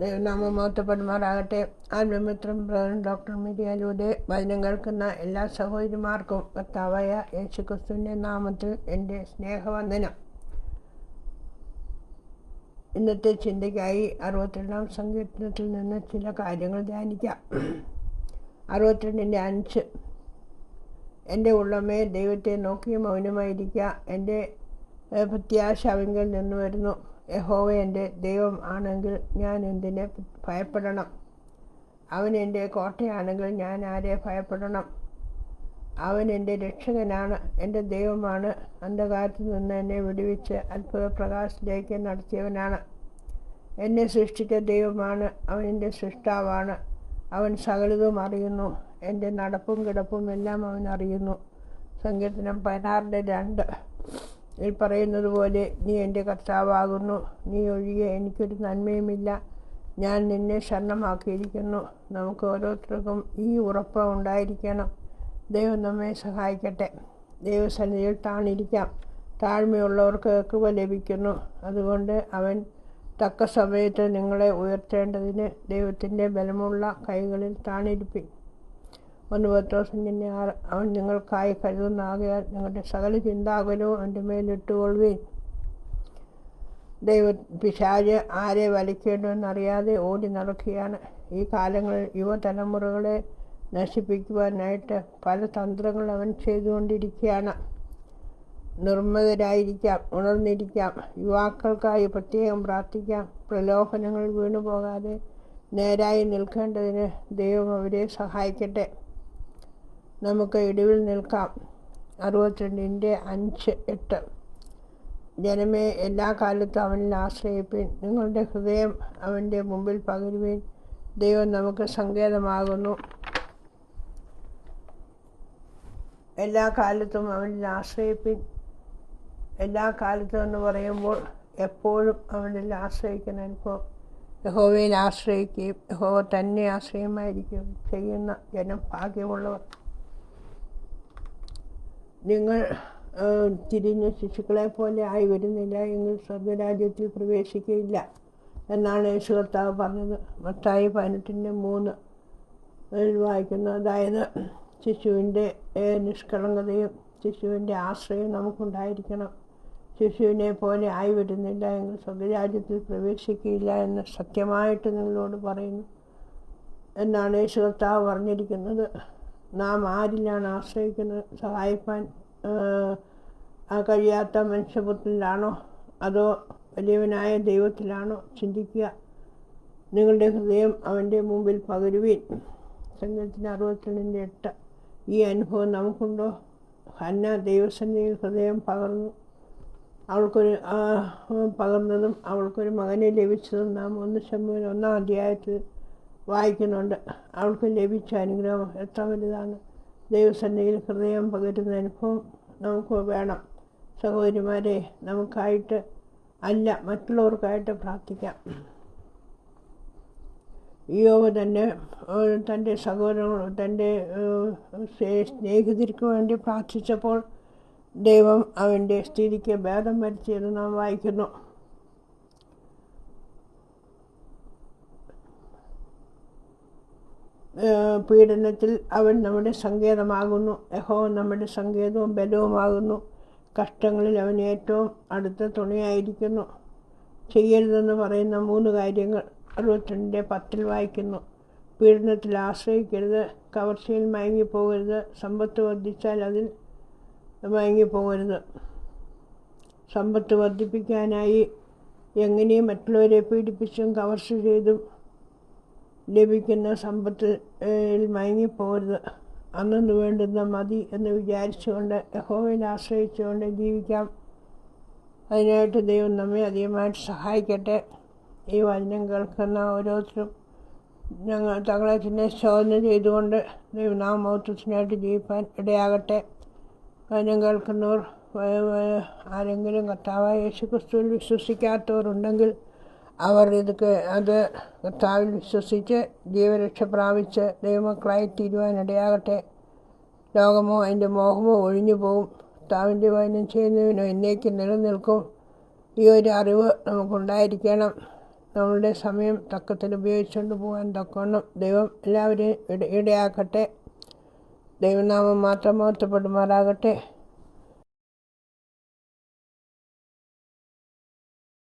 മോത്തപ്പെടുമാറാകട്ടെ ആത്മമിത്രം brother doctor മീഡിയയിലൂടെ വചനം കേൾക്കുന്ന എല്ലാ സഹോദരിമാർക്കും ഭർത്താവായ യേശു ക്രിസ്തുവിന്റെ നാമത്തിൽ എന്റെ സ്നേഹവന്ദനം. ഇന്നത്തെ ചിന്തയ്ക്കായി അറുപത്തിരണ്ടാം സങ്കീർത്തനത്തിൽ നിന്ന് ചില കാര്യങ്ങൾ ധ്യാനിക്കാം. അറുപത്തിരണ്ടിന്റെ അഞ്ച്. എന്റെ ഉള്ളമേ ദൈവത്തെ നോക്കി മൗനമായിരിക്കുക എന്റെ പ്രത്യാശ അവങ്കിൽ നിന്ന് വരുന്നു. യഹോവ എന്റെ ദൈവം ആണെങ്കിൽ ഞാൻ എന്തിനെ ഭയപ്പെടണം? അവൻ എന്റെ കോട്ടയാണെങ്കിൽ ഞാൻ ആരെ ഭയപ്പെടണം? അവൻ എന്റെ രക്ഷകനാണ് എന്റെ ദൈവമാണ്. അന്ധകാരത്തിൽ നിന്ന് എന്നെ വിടുവിച്ച് അത്ഭുത പ്രകാശത്തിലേക്ക് നടത്തിയവനാണ്. എന്നെ സൃഷ്ടിച്ച ദൈവമാണ് അവൻ എന്റെ സൃഷ്ടാവാണ്. അവൻ സകലതും അറിയുന്നു എന്റെ നടപ്പും കിടപ്പും എല്ലാം അവൻ അറിയുന്നു. സങ്കീർത്തനം പതിനാറിന്റെ രണ്ട്. ഇതിൽ പറയുന്നത് പോലെ നീ എന്റെ കർത്താവാകുന്നു. നീ ഒഴികെ എനിക്കൊരു നന്മയുമില്ല. ഞാൻ നിന്നെ ശരണമാക്കിയിരിക്കുന്നു. നമുക്ക് ഓരോരുത്തർക്കും ഈ ഉറപ്പ് ഉണ്ടായിരിക്കണം. ദൈവം നമ്മെ സഹായിക്കട്ടെ. ദൈവസന്നിധിയിൽ താണിരിക്കാം. താഴ്മയുള്ളവർക്ക് കൃപ ലഭിക്കുന്നു. അതുകൊണ്ട് അവൻ തക്ക സമയത്ത് നിങ്ങളെ ഉയർത്തേണ്ടതിന് ദൈവത്തിന്റെ ബലമുള്ള കൈകളിൽ താണിരിപ്പി. ഒന്ന് പത്തോസിന്റെ ആറ് അവൻ നിങ്ങൾക്കായി കരുതുന്നാകയാൽ നിങ്ങളുടെ സകല ചിന്താകുലവും അവന്റെ മേലിട്ടുകൊള്ളുകയും ദൈവ പിശാജ് ആരെ വലിക്കേണ്ടുവെന്നറിയാതെ ഓടി നടക്കുകയാണ്. ഈ കാലങ്ങളിൽ യുവതലമുറകളെ നശിപ്പിക്കുവാനായിട്ട് പല തന്ത്രങ്ങൾ അവൻ ചെയ്തുകൊണ്ടിരിക്കുകയാണ്. നിർമ്മതരായിരിക്കാം ഉണർന്നിരിക്കാം യുവാക്കൾക്കായി പ്രത്യേകം പ്രാർത്ഥിക്കാം പ്രലോഭനങ്ങൾ വീണുപോകാതെ നേരായി നിൽക്കേണ്ടതിന് ദൈവം അവരെ സഹായിക്കട്ടെ. നമുക്ക് ഇടിവിൽ നിൽക്കാം. അറുപത്തിരണ്ടിന്റെ അഞ്ച് എട്ട്. ജനമേ എല്ലാ കാലത്തും അവനിൽ ആശ്രയിപ്പിൻ. നിങ്ങളുടെ ഹൃദയം അവന്റെ മുമ്പിൽ പകരുവീൻ. ദൈവം നമുക്ക് സങ്കേതമാകുന്നു. എല്ലാ കാലത്തും അവനിൽ ആശ്രയിപ്പിൻ. എല്ലാ കാലത്തും എന്ന് പറയുമ്പോൾ എപ്പോഴും അവനിൽ ആശ്രയിക്കുന്ന അനുഭവം. യഹോവയിൽ ആശ്രയിക്കുകയും യഹോവ തന്നെ ആശ്രയമായിരിക്കുകയും ചെയ്യുന്ന ജനം ഭാഗ്യമുള്ളവർ നിങ്ങൾ തിരിഞ്ഞ ശിശുക്കളെ പോലെ ആയി വരുന്നില്ല. എങ്കിൽ സ്വർഗരാജ്യത്തിൽ പ്രവേശിക്കുകയില്ല എന്നാണ് യേശു കർത്താവ് പറഞ്ഞത്. മത്തായി പതിനെട്ടിന്റെ മൂന്ന് അതിൽ വായിക്കുന്നു. അതായത് ശിശുവിന്റെ നിഷ്കളങ്കതയും ശിശുവിന്റെ ആശ്രയവും നമുക്കുണ്ടായിരിക്കണം. ശിശുവിനെ പോലെ ആയി വരുന്നില്ല. എങ്കിൽ സ്വർഗരാജ്യത്തിൽ പ്രവേശിക്കുകയില്ല എന്ന് സത്യമായിട്ട് നിങ്ങളോട് പറയുന്നു എന്നാണ് യേശു കർത്താവ് പറഞ്ഞിരിക്കുന്നത്. നാം ആരിലാണ് ആശ്രയിക്കുന്നത് സഹായിപ്പാൻ കഴിയാത്ത മനുഷ്യപുത്രനിലാണോ? അതോ വലിയവനായ ദൈവത്തിലാണോ ചിന്തിക്കുക? നിങ്ങളുടെ ഹൃദയം അവന്റെ മുമ്പിൽ പകരുവീൻ. സംഘത്തിന് അറുപത്തിരണ്ടിന്റെ എട്ട്. ഈ അനുഭവം നമുക്കുണ്ടോ? ഹന്ന ദൈവസന്നിധിയിൽ ഹൃദയം പകർന്നു. അവൾക്കൊരു പകർന്നതും അവൾക്കൊരു മകനെ ലഭിച്ചതും നാം ഒന്ന് ശമ്പ ഒന്നാം അധ്യായത്തിൽ വായിക്കുന്നുണ്ട്. അവൾക്ക് ലഭിച്ച അനുഗ്രഹം എത്ര വലുതാണ്. ദൈവസന്നിധിയിൽ ഹൃദയം പകരുന്ന അനുഭവം നമുക്ക് വേണം. സഹോദരിമാരെ നമുക്കായിട്ട് അല്ല മറ്റുള്ളവർക്കായിട്ട് പ്രാർത്ഥിക്കാം. യോബ് തന്നെ തന്റെ സഹോദരങ്ങൾ തന്റെ സ്നേഹിതർക്ക് വേണ്ടി പ്രാർത്ഥിച്ചപ്പോൾ ദൈവം അവന്റെ സ്ഥിതിക്ക് ഭേദം വരുത്തിയെന്ന് നാം വായിക്കുന്നു. പീഡനത്തിൽ അവൻ നമ്മുടെ സങ്കേതമാകുന്നു. യഹോ നമ്മുടെ സങ്കേതവും ബലവുമാകുന്നു. കഷ്ടങ്ങളിൽ അവൻ ഏറ്റവും അടുത്ത തുണയായിരിക്കുന്നു. ചെയ്യരുതെന്ന് പറയുന്ന മൂന്ന് കാര്യങ്ങൾ അറുപത്തിരണ്ടിന്റെ പത്തിൽ വായിക്കുന്നു. പീഡനത്തിൽ ആശ്രയിക്കരുത് കവർച്ചയിൽ മയങ്ങിപ്പോകരുത് സമ്പത്ത് വർദ്ധിച്ചാൽ അതിൽ മയങ്ങിപ്പോകരുത്. സമ്പത്ത് വർദ്ധിപ്പിക്കാനായി എങ്ങനെയും മറ്റുള്ളവരെ പീഡിപ്പിച്ചും കവർച്ച ചെയ്തും ലഭിക്കുന്ന സമ്പത്ത് മയങ്ങിപ്പോകരുത് അന്നു വേണ്ടുന്ന മതി എന്ന് വിചാരിച്ചുകൊണ്ട് യഹോവയിൽ ആശ്രയിച്ചുകൊണ്ട് ജീവിക്കാം. അതിനായിട്ട് ദൈവം നമ്മെ അധികമായിട്ട് സഹായിക്കട്ടെ. ഈ വചനം കേൾക്കുന്ന ഓരോരുത്തരും ഞങ്ങൾ തങ്ങളെ തന്നെ ശോധന ചെയ്തുകൊണ്ട് ദൈവനാമോത്വത്തിനായിട്ട് ജീവിക്കാൻ ഇടയാകട്ടെ. വചനം കേൾക്കുന്നവർ ആരെങ്കിലും കർത്താവായ യേശു ക്രിസ്തുവിൽ വിശ്വസിക്കാത്തവർ ഉണ്ടെങ്കിൽ അവർ ഇതൊക്കെ അത് കർത്താവിൽ വിശ്വസിച്ച് ജീവരക്ഷ പ്രാപിച്ച് ദൈവമക്കളായി തീരുവാനിടയാകട്ടെ. ലോകമോ അതിന്റെ മോഹമോ ഒഴിഞ്ഞു പോകും കർത്താവിന്റെ വചനം ചെയ്യുന്നതിനോ എന്നേക്ക് നിലനിൽക്കും. ഈ ഒരു അറിവ് നമുക്കുണ്ടായിരിക്കണം. നമ്മളുടെ സമയം തക്കത്തിൽ ഉപയോഗിച്ചുകൊണ്ട് പോകാൻ തക്കവണ്ണം ദൈവം എല്ലാവരെയും ഇട ഇടയാക്കട്ടെ. ദൈവനാമം മാത്രം മഹത്വപ്പെടുമാറാകട്ടെ